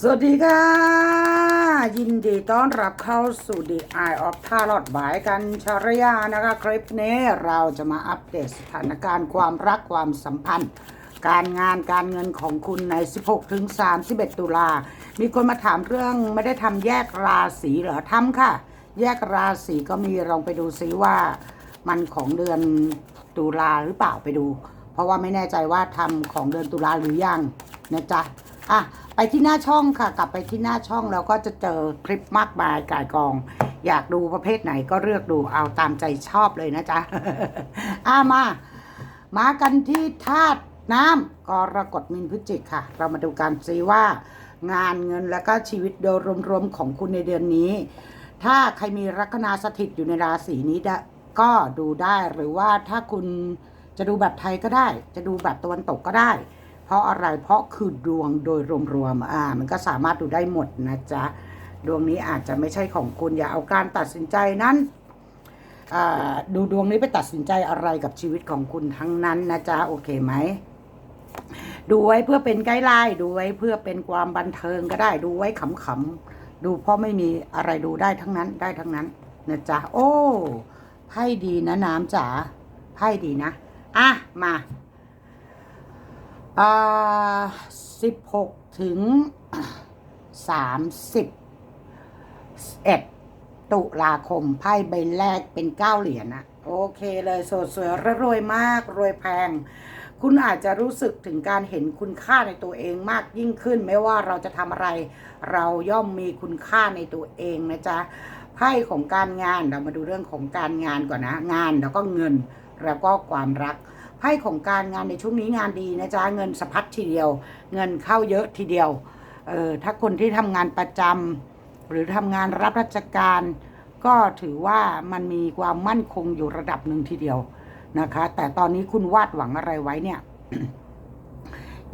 สวัสดีค่ะ ยินดีต้อนรับเข้าสู่ The Eye of Tarot บายกันชารยานะคะ คลิปนี้เราจะมาอัปเดตสถานการณ์ความรักความสัมพันธ์ การงานการเงินของคุณใน 16ถึง31 ตุลา มีคนมาถามเรื่องไม่ได้ทำแยกราศีเหรอทำค่ะ แยกราศีก็มีลองไปดูซิว่า มันของเดือนตุลาหรือเปล่าไปดู เพราะว่าไม่แน่ใจว่าทำของเดือนตุลาหรือยังนะจ๊ะ อะไปที่หน้าช่องค่ะ กลับไปที่หน้าช่องแล้วก็จะเจอคลิปมากมายก่ายกอง อยากดูประเภทไหนก็เลือกดูเอาตามใจชอบเลยนะจ๊ะอะมา มากันที่ธาตุน้ำกรกฎมินพฤจิกค่ะ เรามาดูกันซิว่า งานเงินและก็ชีวิตโดยรวมๆของคุณในเดือนนี้ ถ้าใครมีลัคนาสถิตอยู่ในราศีนี้ได้ก็ดูได้หรือว่าถ้าคุณจะดูแบบไทยก็ได้ จะดูแบบตะวันตกก็ได้ เพราะอะไรเพราะคือดวงโดยรวมๆอ่า มันก็สามารถดูได้หมดนะจ๊ะ ดวงนี้อาจจะไม่ใช่ของคุณอย่าเอาการตัดสินใจนั้นอ่าดูดวงนี้ไปตัดสินใจอะไรกับชีวิตของคุณทั้งนั้นนะจ๊ะโอเคไหมดูไว้เพื่อเป็นไกด์ไลน์ดูไว้เพื่อเป็นความบันเทิงก็ได้ดูไว้ขำๆดูเพราะไม่มีอะไรดูได้ทั้งนั้นได้ทั้งนั้นนะจ๊ะโอ้ไพ่ดีนะน้ำจ๋าไพ่ดีนะอะมา อ่าสิบหกถึงสามสิบเอ็ดตุลาคมไพ่ใบแรกเป็นเก้าเหรียญนะโอเคเลยสดสวยรวยมากรวยแพง คุณอาจจะรู้สึกถึงการเห็นคุณค่าในตัวเองมากยิ่งขึ้น ไม่ว่าเราจะทำอะไร เราย่อมมีคุณค่าในตัวเองนะจ๊ะไพ่ของการงานเรามาดูเรื่องของการงานก่อนนะ งานแล้วก็เงินแล้วก็ความรัก ไพ่ของการงานในช่วงนี้งานดีนะจ๊ะเงินสะพัดทีเดียว เงินเข้าเยอะทีเดียวเออถ้าคนที่ทำงานประจำหรือทำงานรับราชการ ก็ถือว่ามันมีความมั่นคงอยู่ระดับหนึ่งทีเดียวนะคะ แต่ตอนนี้คุณวาดหวังอะไรไว้เนี่ย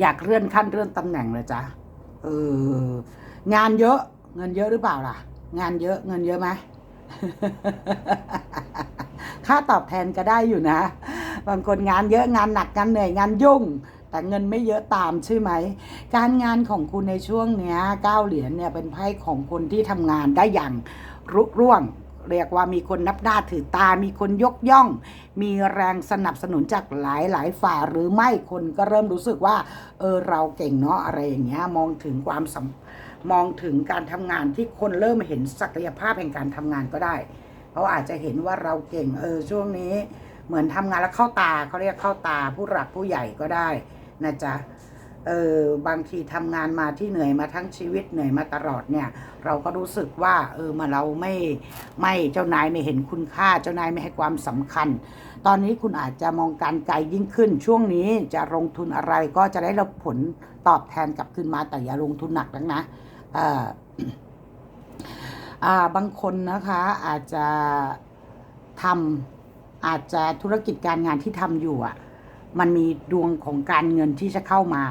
อยากเลื่อนขั้นเลื่อนตำแหน่งเลยจ๊ะเอองานเยอะ เงินเยอะหรือเปล่าล่ะ งานเยอะเงินเยอะไหมค่าตอบแทนก็ได้อยู่นะ บางคนงานเยอะงานหนักงานเหนื่อยงานยุ่ง แต่เงินไม่เยอะตามใช่ไหม การงานของคุณในช่วงเนี้ยเก้าเหรียญเนี่ยเป็นไพ่ของคนที่ทำงานได้อย่างรุ่ร่วงเรียกว่ามีคนนับหน้าถือตา มีคนยกย่อง มีแรงสนับสนุนจากหลายหลายฝ่ายหรือไม่คนก็เริ่มรู้สึกว่า เออเราเก่งเนาะอะไรอย่างเงี้ยมองถึงความมองถึงการทำงานที่คนเริ่มเห็นศักยภาพแห่งการทำงานก็ได้เขาอาจจะเห็นว่าเราเก่งเออช่วงนี้ เหมือนทำงานแล้วเข้าตาเขาเรียกเข้าตาผู้หลักผู้ใหญ่ก็ได้นะจ๊ะเออบางทีทำงานมาที่เหนื่อยมาทั้งชีวิตเหนื่อยมาตลอดเนี่ย เราก็รู้สึกว่า เออมาเราไม่ไม่เจ้านายไม่เห็นคุณค่าเจ้านายไม่ให้ความสำคัญ ตอนนี้คุณอาจจะมองการไกลยิ่งขึ้น ช่วงนี้จะลงทุนอะไรก็จะได้รับผลตอบแทนกลับคืนมาแต่อย่าลงทุนหนักนักนะเอ่ออ่าบางคนนะคะอาจจะทำ อาจจะธุรกิจการงานที่ทำอยู่อะ มันมีดวงของการเงินที่จะเข้ามา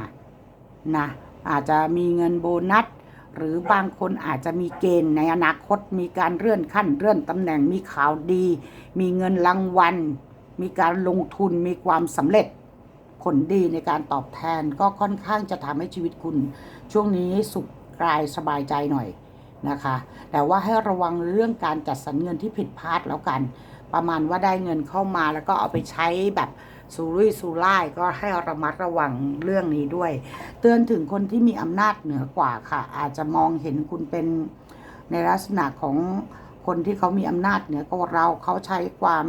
นะอาจจะมีเงินโบนัส หรือบางคนอาจจะมีเกณฑ์ในอนาคต มีการเลื่อนขั้นเลื่อนตำแหน่งมีข่าวดี มีเงินรางวัล มีการลงทุนมีความสำเร็จ ผลดีในการตอบแทนก็ค่อนข้างจะทำให้ชีวิตคุณ ช่วงนี้สุขกายสบายใจหน่อยนะคะ แต่ว่าให้ระวังเรื่องการจัดสรรเงินที่ผิดพลาดแล้วกัน ประมาณว่าได้เงินเข้ามาแล้วก็เอาไปใช้แบบสุรุ่ยสุร่ายก็ให้ระมัดระวังเรื่องนี้ด้วย เตือนถึงคนที่มีอำนาจเหนือกว่าค่ะ อาจจะมองเห็นคุณเป็นในลักษณะของคนที่เขามีอำนาจเหนือกว่าเราเขาใช้ความ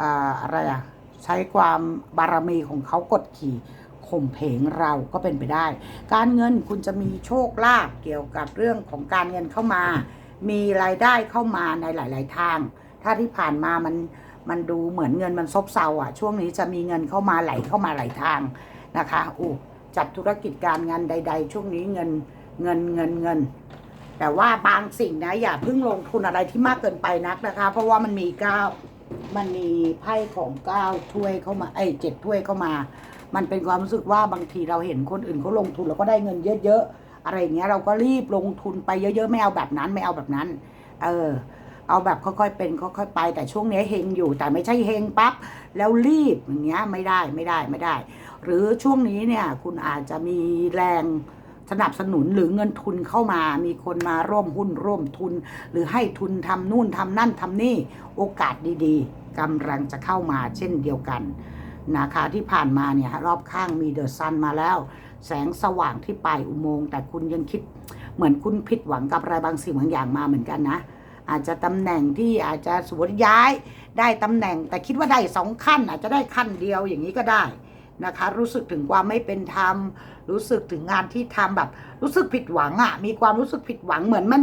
อ่าอะไรอะใช้ความบารมีของเขากดขี่ข่มเพงเราก็เป็นไปได้ การเงินคุณจะมีโชคลาภเกี่ยวกับเรื่องของการเงินเข้ามา มีรายได้เข้ามาในหลาย ๆ ทาง ถ้าที่ผ่านมามันมันดูเหมือนเงินมันซบเซาอะ ช่วงนี้จะมีเงินเข้ามาไหลเข้ามาหลายทางนะคะอู้จัดธุรกิจการงานใด ๆ ช่วงนี้เงินเงินเงินเงิน แต่ว่าบางสิ่งนะ อย่าเพิ่งลงทุนอะไรที่มากเกินไปนักนะคะ เพราะว่ามันมีเก้ามันมีไพ่ของเก้าถ้วยเข้ามาไอ้เจ็ดถ้วยเข้ามา มันเป็นความรู้สึกว่าบางทีเราเห็นคนอื่นเขาลงทุนแล้วก็ได้เงินเยอะๆอะไรเงี้ยเราก็รีบลงทุนไปเยอะๆไม่เอาแบบนั้นไม่เอาแบบนั้น เออ เอาแบบค่อยๆเป็นค่อยๆไป แต่ช่วงนี้เฮงอยู่แต่ไม่ใช่เฮงปั๊บแล้วรีบอย่างเงี้ยไม่ได้ไม่ได้ไม่ได้ หรือช่วงนี้เนี่ยคุณอาจจะมีแรงสนับสนุนหรือเงินทุนเข้ามามีคนมาร่วมหุ้นร่วมทุน หรือให้ทุนทำนู่นทำนั่นทำนี่โอกาสดีๆกำลังจะเข้ามาเช่นเดียวกันนะคะที่ผ่านมาเนี่ยรอบข้างมีเดอะซันมาแล้ว แสงสว่างที่ปลายอุโมงค์แต่คุณยังคิดเหมือนคุณผิดหวังกับอะไรบางสิ่งบางอย่างมาเหมือนกันนะ อาจจะตำแหน่งที่อาจจะสมมติย้ายได้ตำแหน่ง แต่คิดว่าได้สองขั้น อาจจะได้ขั้นเดียวอย่างนี้ก็ได้นะคะ รู้สึกถึงความไม่เป็นธรรม รู้สึกถึงงานที่ทำแบบ รู้สึกผิดหวังอะ่ะ มีความรู้สึกผิดหวังเหมือนมัน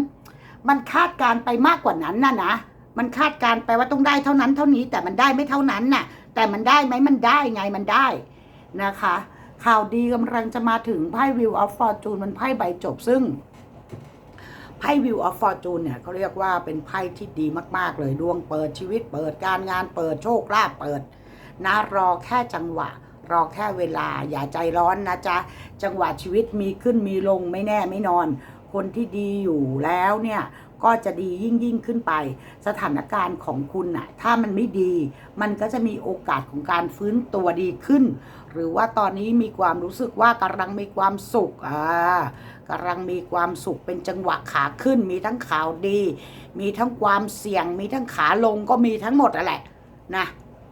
มันคาดการ์ไปมากกว่านั้นน่ะนะมันคาดการ์ไปว่าต้องได้เท่านั้นเท่านี้แต่มันได้ไม่เท่านั้นน่ะ แต่มันได้ไหมมันได้ไงมันได้นะคะ ข่าวดีกำลังจะมาถึงไพ่วิวออฟฟอร์จูนมันไพ่ใบจบซึ่ง ไพ่วิวออฟฟอร์จูนเนี่ยเขาเรียกว่าเป็นไพ่ที่ดีมาก ๆ เลยดวงเปิดชีวิตเปิดการงานเปิดโชคลาภเปิด นะรอแค่จังหวะ รอแค่เวลาอย่าใจร้อนนะจ๊ะ จังหวะชีวิตมีขึ้นมีลงไม่แน่ไม่นอน คนที่ดีอยู่แล้วเนี่ยก็จะดียิ่งยิ่งขึ้นไป สถานการณ์ของคุณน่ะถ้ามันไม่ดี มันก็จะมีโอกาสของการฟื้นตัวดีขึ้น หรือว่าตอนนี้มีความรู้สึกว่ากำลังมีความสุขอ่ากำลังมีความสุขเป็นจังหวะขาขึ้น มีทั้งข่าวดี มีทั้งความเสี่ยง มีทั้งขาลงก็มีทั้งหมดแหละนะ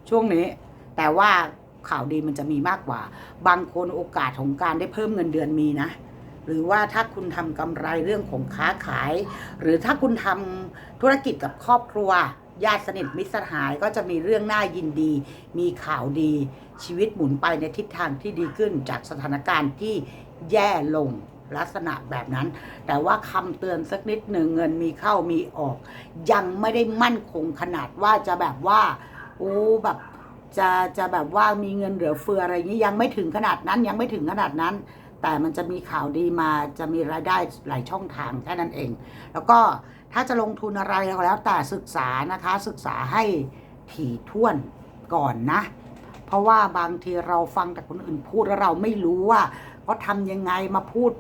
ช่วงนี้ แต่ว่าข่าวดีมันจะมีมากกว่า บางคนโอกาสของการได้เพิ่มเงินเดือนมีนะ หรือว่าถ้าคุณทำกำไรเรื่องของค้าขาย หรือถ้าคุณทำธุรกิจกับครอบครัว ญาติสนิทมิตรสหายก็จะมีเรื่องน่ายินดี มีข่าวดี ชีวิตหมุนไปในทิศทางที่ดีขึ้นจากสถานการณ์ที่แย่ลงลักษณะแบบนั้น แต่ว่าคำเตือนสักนิดหนึ่งเงินมีเข้ามีออก ยังไม่ได้มั่นคงขนาดว่าจะแบบว่าโอ้แบบจะจะแบบว่ามีเงินเหลือเฟืออะไรอย่างนี้ยังไม่ถึงขนาดนั้นยังไม่ถึงขนาดนั้น แต่มันจะมีข่าวดีมาจะมีรายได้หลายช่องทางแค่นั้นเอง แล้วก็ถ้าจะลงทุนอะไรก็แล้วแต่ศึกษานะคะศึกษาให้ถี่ถ้วนก่อนนะ เพราะว่าบางทีเราฟังแต่คนอื่นพูดแล้วเราไม่รู้ว่าเขาทำยังไงมาพูด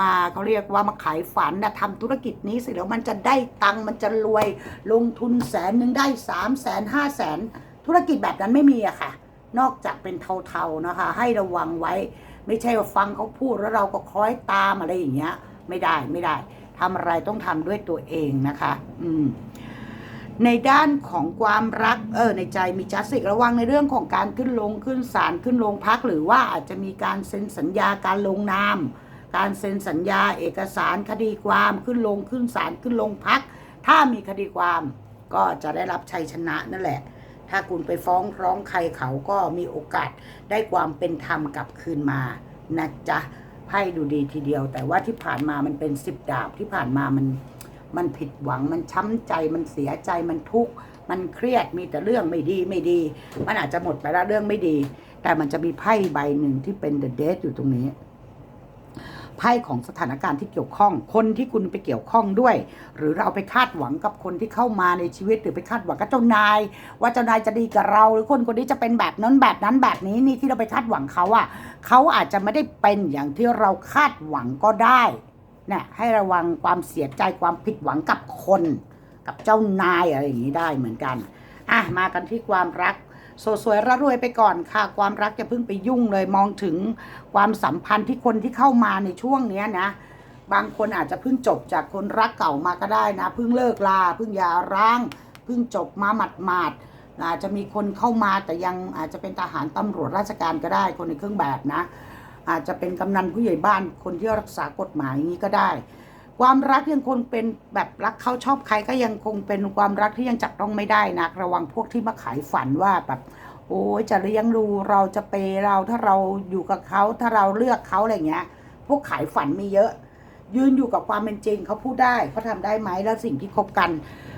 มาเขาเรียกว่ามาขายฝันนะทำธุรกิจนี้สิแล้วมันจะได้ตังค์มันจะรวยลงทุนแสนหนึ่งได้สามแสนห้าแสนธุรกิจแบบนั้นไม่มีอะค่ะ นอกจากเป็นเทาๆนะคะ ให้ระวังไว้ ไม่ใช่ว่าฟังเขาพูดแล้วเราก็คล้อยตามอะไรอย่างเงี้ย ไม่ได้ไม่ได้ทำอะไรต้องทำด้วยตัวเองนะคะ อืมในด้านของความรักเออในใจมีจัสติกระวังในเรื่องของการขึ้นลงขึ้นศาลขึ้นโรงพัก หรือว่าอาจจะมีการเซ็นสัญญาการลงนาม การเซ็นสัญญาเอกสารคดีความขึ้นลงขึ้นศาลขึ้นโรงพัก ถ้ามีคดีความก็จะได้รับชัยชนะนั่นแหละ ถ้าคุณไปฟ้องร้องใครเขาก็มีโอกาสได้ความเป็นธรรมกลับคืนมานะจ๊ะไพ่ดูดีทีเดียว แต่ว่าที่ผ่านมามันเป็นสิบดาบที่ผ่านมามันมันผิดหวังมันช้ำใจมันเสียใจมันทุกข์มันเครียดมีแต่เรื่องไม่ดีไม่ดี มันอาจจะหมดไปแล้วเรื่องไม่ดี แต่มันจะมีไพ่ใบหนึ่งที่เป็นเดอะเดทอยู่ตรงนี้ ไพ่ของสถานการณ์ที่เกี่ยวข้อง คนที่คุณไปเกี่ยวข้องด้วย หรือเราไปคาดหวังกับคนที่เข้ามาในชีวิต หรือไปคาดหวังกับเจ้านาย ว่าเจ้านายจะดีกับเรา หรือคนคนนี้จะเป็นแบบนั้นแบบนั้นแบบนี้นี่ที่เราไปคาดหวังเขาอะเขาอาจจะไม่ได้เป็นอย่างที่เราคาดหวังก็ได้เนี่ยให้ระวังความเสียใจความผิดหวังกับคน กับเจ้านายอะไรอย่างนี้ได้เหมือนกันอะมากันที่ความรัก สวยๆระรวยไปก่อนค่ะ ความรักจะเพิ่งไปยุ่งเลยมองถึงความสัมพันธ์ที่คนที่เข้ามาในช่วงเนี้ยนะ บางคนอาจจะเพิ่งจบจากคนรักเก่ามาก็ได้นะเพิ่งเลิกลาเพิ่งยาร้างเพิ่งจบมาหมัดหมาดๆอาจจะมีคนเข้ามาแต่ยังอาจจะเป็นทหารตำรวจราชการก็ได้ คนในเครื่องแบบนะ อาจจะเป็นกำนันผู้ใหญ่บ้านคนที่รักษากฎหมายอย่างนี้ก็ได้ ความรักยังคงเป็นแบบรักเขาชอบใครก็ยังคงเป็นความรักที่ยังจับต้องไม่ได้นะระวังพวกที่มาขายฝันว่าแบบโอ้ยจะเลี้ยงดูเราจะเปเราถ้าเราอยู่กับเขาถ้าเราเลือกเขาอะไรเงี้ย พวกขายฝันมีเยอะ ยืนอยู่กับความเป็นจริงเขาพูดได้เขาทำได้ไหมแล้วสิ่งที่คบกัน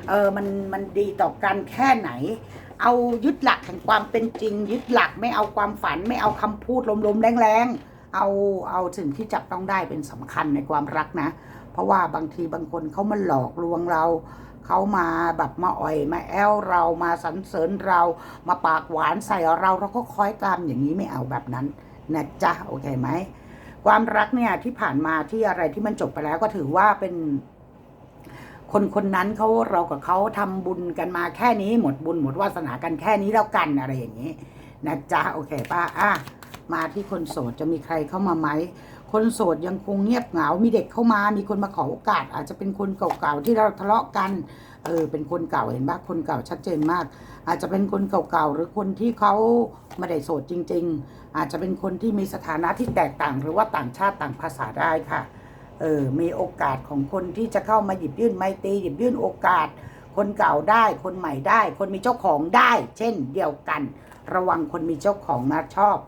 เออมันมันดีต่อกันแค่ไหน เอายึดหลักแห่งความเป็นจริง ยึดหลักไม่เอาความฝันไม่เอาคำพูดลมๆแรงๆเอาเอาสิ่งที่จับต้องได้เป็นสำคัญในความรักนะ เพราะว่าบางทีบางคนเขามาหลอกลวงเราเขามาแบบมาอ่อยมาแอลเรามาสรรเสริญเรามาปากหวานใส่เราเราก็คอยตามอย่างนี้ไม่เอาแบบนั้นนะจ๊ะโอเคไหมความรักเนี่ยที่ผ่านมาที่อะไรที่มันจบไปแล้วก็ถือว่าเป็นคนคนนั้นเขาเรากับเขาทำบุญกันมาแค่นี้หมดบุญหมดวาสนากันแค่นี้แล้วกันอะไรอย่างนี้นะจ๊ะโอเคป้าอะมาที่คนโสดจะมีใครเข้ามาไหม คนโสดยังคงเงียบเหงา มีเด็กเข้ามา มีคนมาขอโอกาส อาจจะเป็นคนเก่าๆที่เราทะเลาะกัน เออ เป็นคนเก่าเห็นปะคนเก่าชัดเจนมาก อาจจะเป็นคนเก่าๆหรือคนที่เขาไม่ได้โสดจริง ๆ อาจจะเป็นคนที่มีสถานะที่แตกต่าง หรือว่าต่างชาติต่างภาษาได้ค่ะ เออ มีโอกาสของคนที่จะเข้ามาหยิบยื่นไมตรีหยิบยื่นโอกาส คนเก่าได้ คนใหม่ได้ คนมีเจ้าของได้ เช่น เดียวกัน ระวังคนมีเจ้าของมาชอบ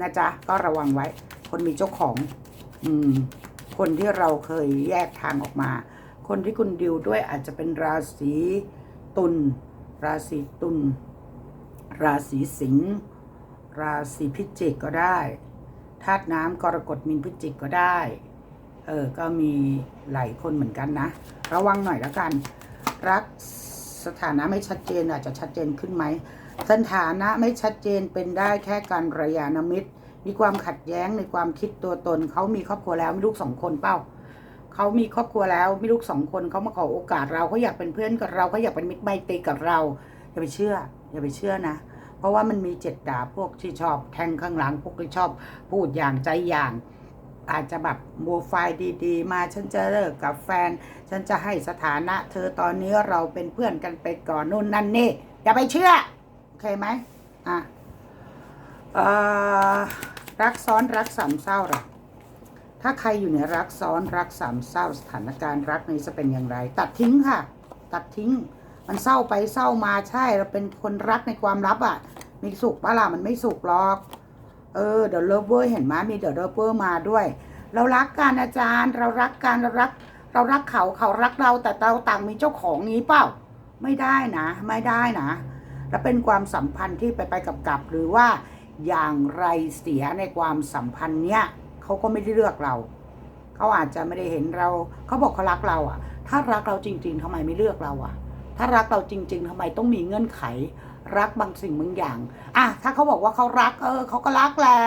นะจ๊ะ ก็ระวังไว้ คนมีเจ้าของ คนที่เราเคยแยกทางออกมา คนที่คุณดิวด้วยอาจจะเป็นราศีตุลราศีตุลราศีสิงห์ราศีพิจิกก็ได้ธาตุน้ำกรกฎมินพิจิกก็ได้ เออ ก็มีหลายคนเหมือนกันนะ ระวังหน่อยแล้วกัน รักสถานะไม่ชัดเจนอาจจะชัดเจนขึ้นไหมสถานะไม่ชัดเจนเป็นได้แค่การระยานมิตร มีความขัดแย้งในความคิดตัวตน เขามีครอบครัวแล้วมีลูกสองคนเป้าเขามีครอบครัวแล้วมีลูกสองคนเขามาขอโอกาสเราเขาอยากเป็นเพื่อนกับเราเขาอยากเป็นมิตรไมตรีกับเราอย่าไปเชื่อ อย่าไปเชื่อนะ เพราะว่ามันมีเจ็ดดาพวกที่ชอบแทงข้างหลังพวกที่ชอบพูดอย่างใจอย่าง อาจจะแบบโมไฟดีๆ มาฉันจะเลิกกับแฟน ฉันจะให้สถานะ เธอตอนนี้เราเป็นเพื่อนกันไปก่อนนู่นนั่นนี่อย่าไปเชื่อโอเคไหมอะเอ่อ รักซ้อนรักสามเศร้าหรอถ้าใครอยู่ในรักซ้อนรักสามเศร้าสถานการณ์รักนี้จะเป็นอย่างไร ตัดทิ้งค่ะ ตัดทิ้ง มันเศร้าไปเศร้ามาใช่เราเป็นคนรักในความลับอะ มีสุขปะล่ะมันไม่สุขหรอกเออเดี๋ยวเลิฟเวอร์เห็นไหมมีเดี๋ยวเลิฟเวอร์มาด้วย เรารักกันอาจารย์ เรารักกันเรารัก เรารักเขาเขารักเราแต่เราต่างมีเจ้าของนี้เปล่า ไม่ได้นะ ไม่ได้นะ และเป็นความสัมพันธ์ที่ไปไปกับกับหรือว่า อย่างไรเสียในความสัมพันธ์เนี้ยเขาก็ไม่ได้เลือกเรา เขาอาจจะไม่ได้เห็นเรา เขาบอกเขารักเราอะ ถ้ารักเราจริง ๆทำไมไม่เลือกเราอะ ถ้ารักเราจริง ๆทำไมต้องมีเงื่อนไข รักบางสิ่งบางอย่างอะถ้าเขาบอกว่าเขารัก เออเขาก็รักแหละ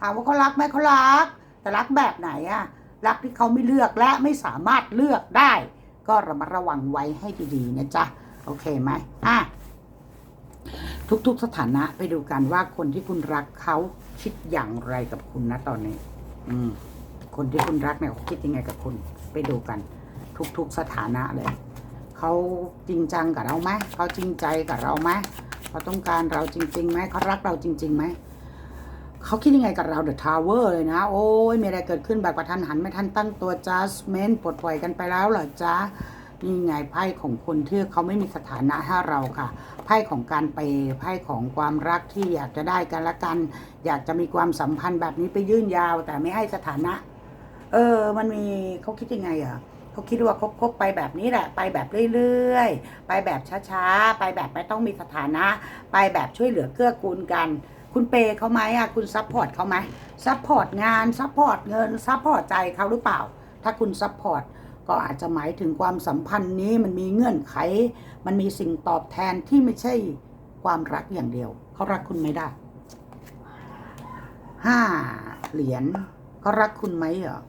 ถามว่าเขารักไหมเขารัก แต่รักแบบไหนอะรักที่เขาไม่เลือกและไม่สามารถเลือกได้ ก็ระมัดระวังไว้ให้ดีๆนะจ๊ะโอเคไหมอะ ทุกๆสถานะไปดูกันว่าคนที่คุณรักเขาคิดอย่างไรกับคุณนะตอนนี้ อืม คนที่คุณรักเนี่ยเขาคิดยังไงกับคุณ ไปดูกัน ทุกๆสถานะเลยเขาจริงจังกับเราไหมเขาจริงใจกับเราไหมเขาต้องการเราจริงๆไหมเขารักเราจริงๆไหมเขาคิดยังไงกับเราเดอะทาวเวอร์เลยนะ โอ้ยมีอะไรเกิดขึ้นแบบกระทันหันไม่ทันตั้งตัวจัสเมนปลดปล่อยกันไปแล้วเหรอจ๊ะ นี่ไงไพ่ของคนที่เขาไม่มีสถานะให้เราค่ะไพ่ของการเปไพ่ของความรักที่อยากจะได้กันละกัน อยากจะมีความสัมพันธ์แบบนี้ไปยื่นยาว แต่ไม่ให้สถานะ เออ มันมีเขาคิดยังไงอะเขาคิดว่าคบคบไปแบบนี้แหละ ไปแบบเรื่อยๆ ไปแบบช้าๆ ไปแบบไม่ต้องมีสถานะ ไปแบบช่วยเหลือเกื้อกูลกัน คุณเปย์เขาไหมอะคุณซัพพอร์ตเขาไหมซัพพอร์ตงานซัพพอร์ตเงินซัพพอร์ตใจเขาหรือเปล่า ถ้าคุณซัพพอร์ต ก็อาจจะหมายถึงความสัมพันธ์นี้มันมีเงื่อนไข มันมีสิ่งตอบแทนที่ไม่ใช่ความรักอย่างเดียว เขารักคุณไม่ได้ห้าเหรียญเขารักคุณไหมเหรอ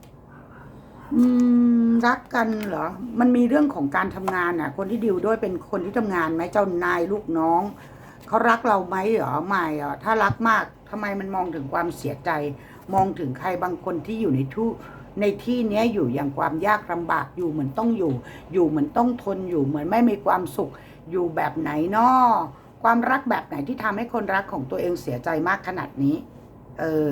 อืมรักกันเหรอ มันมีเรื่องของการทำงานน่ะ คนที่ดิวด้วยเป็นคนที่ทำงานไหมเจ้านายลูกน้องเขารักเราไหมเหรอไม่เหรอถ้ารักมากทำไมมันมองถึงความเสียใจ มองถึงใครบางคนที่อยู่ในทุ ในที่นี้อยู่อย่างความยากลำบากอยู่เหมือนต้องอยู่ อยู่เหมือนต้องทนอยู่เหมือนไม่มีความสุข อยู่แบบไหนนาะความรักแบบไหนที่ทำให้คนรักของตัวเองเสียใจมากขนาดนี้ เออ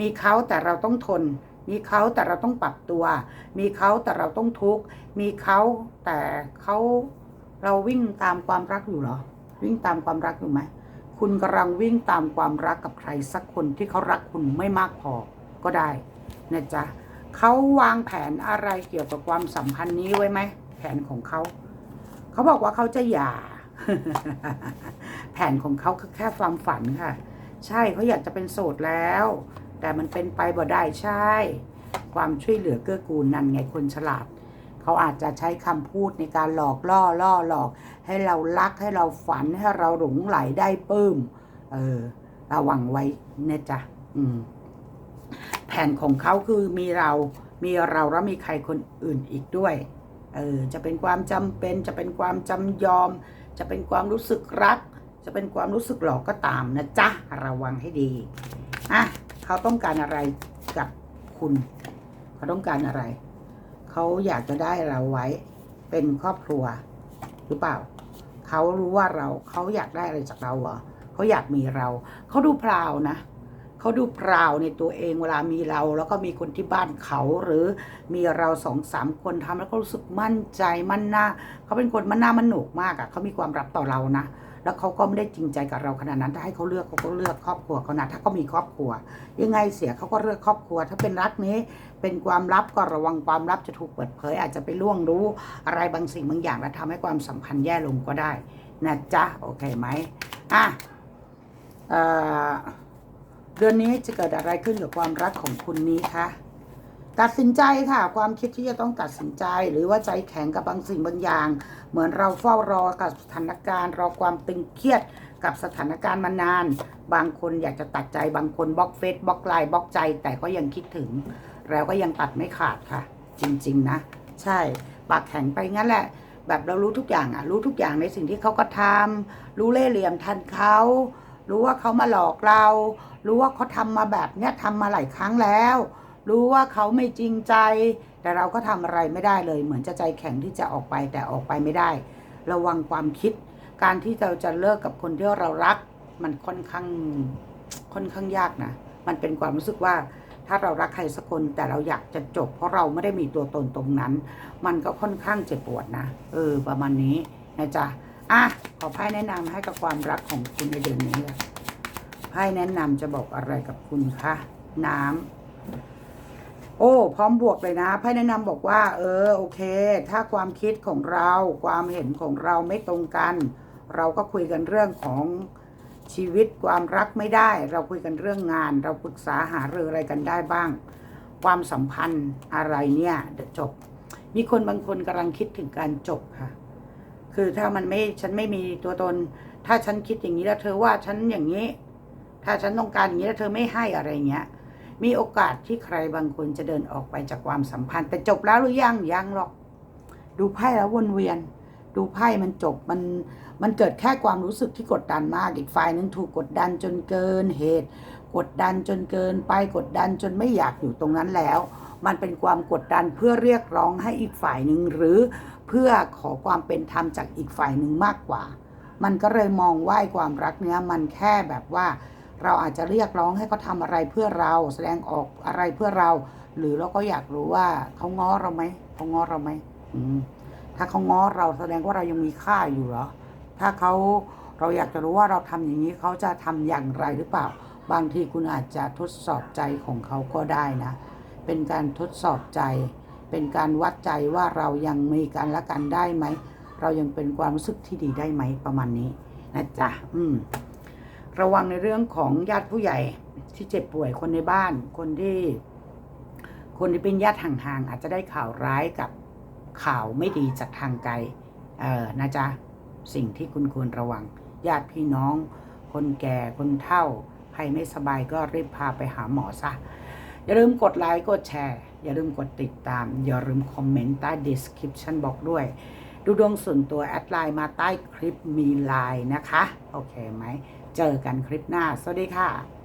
มีเขาแต่เราต้องทน มีเขาแต่เราต้องปรับตัว มีเขาแต่เราต้องทุกข์ มีเขาแต่เขาเราวิ่งตามความรักอยู่เหรอ วิ่งตามความรักอยู่ไหม คุณกำลังวิ่งตามความรักกับใครสักคนที่เขารักคุณไม่มากพอก็ได้นะจ๊ะ เขาวางแผนอะไรเกี่ยวกับความสัมพันธ์นี้ไว้ไหมแผนของเขา เขาบอกว่าเขาจะหย่า แผนของเขาคือแค่ความฝันค่ะ ใช่เขาอยากจะเป็นโสดแล้ว แต่มันเป็นไปบ่ได้ใช่ ความช่วยเหลือเกื้อกูลนั่นไงคนฉลาด เขาอาจจะใช้คำพูดในการหลอกล่อล่อหลอก ให้เรารักให้เราฝันให้เราหลงไหลได้ปื้ม เออระวังไว้เนี่ยจ้ะอืม แผนของเขาคือมีเรามีเราแล้วมีใครคนอื่นอีกด้วย เออ จะเป็นความจำเป็น จะเป็นความจำยอม จะเป็นความรู้สึกรัก จะเป็นความรู้สึกหลอกก็ตามนะจ๊ะ ระวังให้ดี อะ เขาต้องการอะไรกับคุณ เขาต้องการอะไร เขาอยากจะได้เราไว้ เป็นครอบครัว หรือเปล่า เขารู้ว่าเรา เขาอยากได้อะไรจากเราเหรอ เขาอยากมีเรา เขาดูพราวนะ เขาดูพราวในตัวเองเวลามีเราแล้วก็มีคนที่บ้านเขาหรือมีเราสองสามคนทำแล้วก็รู้สึกมั่นใจมั่นหน้าเขาเป็นคนมั่นหน้ามั่นหนุกมากอะ่ะเขามีความรับต่อเรานะแล้วเขาก็ไม่ได้จริงใจกับเราขนาดนั้นถ้าให้เขาเลือกเขาก็เลือกครอบครัวเขานะถ้าเขามีครอบครัว ยังไงเสียเขาก็เลือกครอบครัว ถ้าเป็นรักนี้ เป็นความลับก็ระวังความลับจะถูกเปิดเผย อาจจะไปล่วงรู้อะไรบางสิ่งบางอย่างและทำให้ความสัมพันธ์แย่ลงก็ได้นะจ๊ะโอเคไหมอะเอ่อ เดือนนี้จะเกิดอะไรขึ้นกับความรักของคุณนี้คะตัดสินใจค่ะ ความคิดที่จะต้องตัดสินใจ หรือว่าใจแข็งกับบางสิ่งบางอย่าง เหมือนเราเฝ้ารอกับสถานการณ์รอความตึงเครียดกับสถานการณ์มานาน บางคนอยากจะตัดใจบางคนบล็อกเฟซบล็อกไลน์บล็อกใจ แต่ก็ยังคิดถึงเราก็ยังตัดไม่ขาดค่ะ จริง ๆ นะ ใช่ปากแข็งไปงั้นแหละ แบบเรารู้ทุกอย่างอะรู้ทุกอย่างในสิ่งที่เขาก็ทำรู้เล่ห์เหลี่ยมทันเขา รู้ว่าเขามาหลอกเรา รู้ว่าเขาทำมาแบบเนี้ยทำมาหลายครั้งแล้ว รู้ว่าเขาไม่จริงใจ แต่เราก็ทำอะไรไม่ได้เลย เหมือนจะใจแข็งที่จะออกไปแต่ออกไปไม่ได้ ระวังความคิด การที่เราจะเลิกกับคนที่เรารัก มันค่อนข้างค่อนข้างยากนะ มันเป็นความรู้สึกว่าถ้าเรารักใครสักคนแต่เราอยากจะจบ เพราะเราไม่ได้มีตัวตนตรงนั้น มันก็ค่อนข้างเจ็บปวดนะ เออ ประมาณนี้นะจ๊ะ อะขอไพ่แนะนำให้กับความรักของคุณในเดือนนี้เลยไพ่แนะนำจะบอกอะไรกับคุณคะน้ำโอ้ พร้อมบวกเลยนะไพ่แนะนำบอกว่า เออ โอเค ถ้าความคิดของเรา ความเห็นของเราไม่ตรงกัน เราก็คุยกันเรื่องของชีวิตความรักไม่ได้ เราคุยกันเรื่องงาน เราปรึกษาหารืออะไรกันได้บ้าง ความสัมพันธ์อะไรเนี่ยจบ มีคนบางคนกำลังคิดถึงการจบค่ะ คือถ้ามันไม่ฉันไม่มีตัวตน ถ้าฉันคิดอย่างนี้แล้วเธอว่าฉันอย่างนี้ ถ้าฉันต้องการอย่างนี้แล้วเธอไม่ให้อะไรเงี้ย มีโอกาสที่ใครบางคนจะเดินออกไปจากความสัมพันธ์ แต่จบแล้วหรือยังยังหรอก ดูไพ่แล้ววนเวียน ดูไพ่มันจบมันมันเกิดแค่ความรู้สึกที่กดดันมากอีกฝ่ายหนึงถูกกดดันจนเกินเหตุ กดดันจนเกินไปกดดันจนไม่อยากอยู่ตรงนั้นแล้ว มันเป็นความกดดันเพื่อเรียกร้องให้อีกฝ่ายหนึ่งหรือเพื่อขอความเป็นธรรมจากอีกฝ่ายหนึ่งมากกว่า มันก็เลยมองว่าความรักเนี้ยมันแค่แบบว่า เราอาจจะเรียกร้องให้เขาทำอะไรเพื่อเราแสดงออกอะไรเพื่อเรา หรือเราก็อยากรู้ว่าเขาง้อเราไหมเขาง้อเราไหมมถ้าเขาง้อเราแสดงว่าเรายังมีค่าอยู่เหรอถ้าเขาเราอยากจะรู้ว่าเราทำอย่างนี้เขาจะทำอย่างไรหรือเปล่า บางทีคุณอาจจะทดสอบใจของเขาก็ได้นะ เป็นการทดสอบใจ เป็นการวัดใจว่าเรายังมีกันและกันได้ไหม เรายังเป็นความรู้สึกที่ดีได้ไหมประมาณนี้นะจ๊ะ อืม ระวังในเรื่องของญาติผู้ใหญ่ที่เจ็บป่วยคนในบ้าน คนที่ คนที่เป็นญาติห่างๆอาจจะได้ข่าวร้ายกับข่าวไม่ดีจากทางไกล เออนะจ๊ะ สิ่งที่คุณควรระวัง ญาติพี่น้อง คนแก่คนเฒ่า รไม่สบายก็รีบพาไปหาหมอซะ อย่าลืมกดไลค์กดแชร์ อย่าลืมกดติดตาม อย่าลืมคอมเมนต์ใต้ description บอกด้วย ดูดวงส่วนตัวแอดไลน์มาใต้คลิปมีไลน์นะคะ โอเคไหม เจอกันคลิปหน้า สวัสดีค่ะ